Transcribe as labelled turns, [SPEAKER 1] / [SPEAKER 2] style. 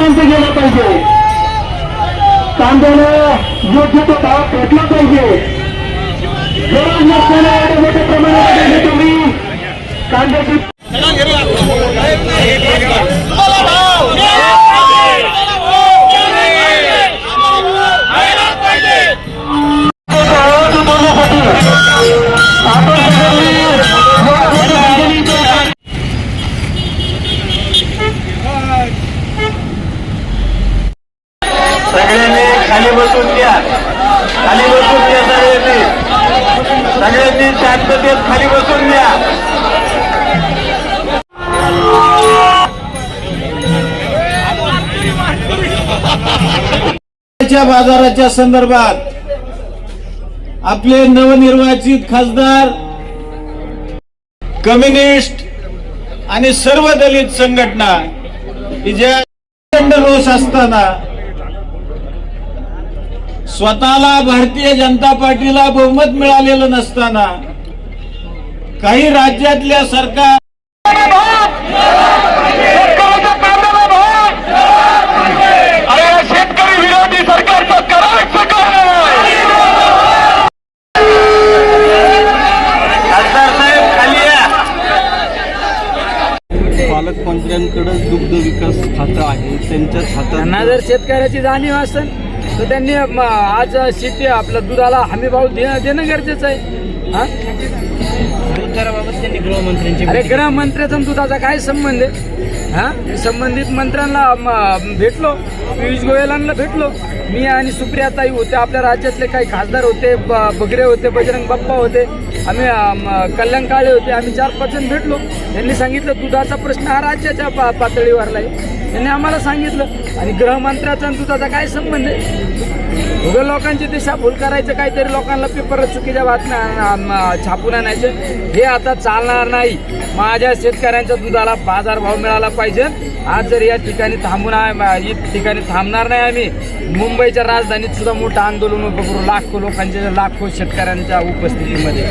[SPEAKER 1] पर्यंत गेला पाहिजे. कांद्याने योग्य तो भाव भेटला पाहिजे. गरज नसताना एवढे मोठ्या प्रमाणात
[SPEAKER 2] सगळ्यांनी खाली बसून घ्या. खाली बसून घ्या सगळ्यांनी. सगळ्यांनी शांततेत खाली बसून घ्या.
[SPEAKER 3] बाजाराच्या संदर्भात आपले नवनिर्वाचित खासदार कम्युनिस्ट आणि सर्व दलित संघटना की ज्या प्रचंड रोष असताना स्वतःला भारतीय जनता पार्टीला बहुमत मिळालेलं नसताना काही राज्यातल्या सरकार
[SPEAKER 4] पालकमंत्र्यांकडे दुग्ध विकास खातं आहे त्यांच्याच
[SPEAKER 5] त्यांना
[SPEAKER 4] हातात
[SPEAKER 5] जर शेतकऱ्याची जाणीव असेल तर त्यांनी म, आज शेती आपल्या दुधाला हमी भाव देणं गरजेचं आहे. हा? अरे गृहमंत्र्याचा दुधाचा काय संबंध आहे? हा? संबंधित मंत्र्यांना भेटलो पियुष गोयलांना भेटलो. मी आणि सुप्रियाताई होते आपल्या राज्यातले काही खासदार होते बगरे होते बजरंग बाप्पा होते आम्ही कल्याण काळे होते आम्ही चार पाच जण भेटलो. त्यांनी सांगितलं दुधाचा प्रश्न हा राज्याच्या पा पातळीवरला आहे. त्यांनी आम्हाला सांगितलं. आणि गृहमंत्र्याचा आणि दुधाचा काय संबंध आहे? उभ्या लोकांची दिशाभूल करायचं काहीतरी लोकांना पेपर चुकीच्या बातम्या छापून आणायचं. हे आता चालणार नाही. माझ्या शेतकऱ्यांच्या दुधाला बाजारभाव मिळाला पाहिजे. आज जर या ठिकाणी थांबून आहे- या ठिकाणी थांबणार नाही आम्ही मुंबईच्या राजधानीत सुद्धा मोठं आंदोलन उभं करू लाखो लोकांच्या लाखो शेतकऱ्यांच्या उपस्थितीमध्ये.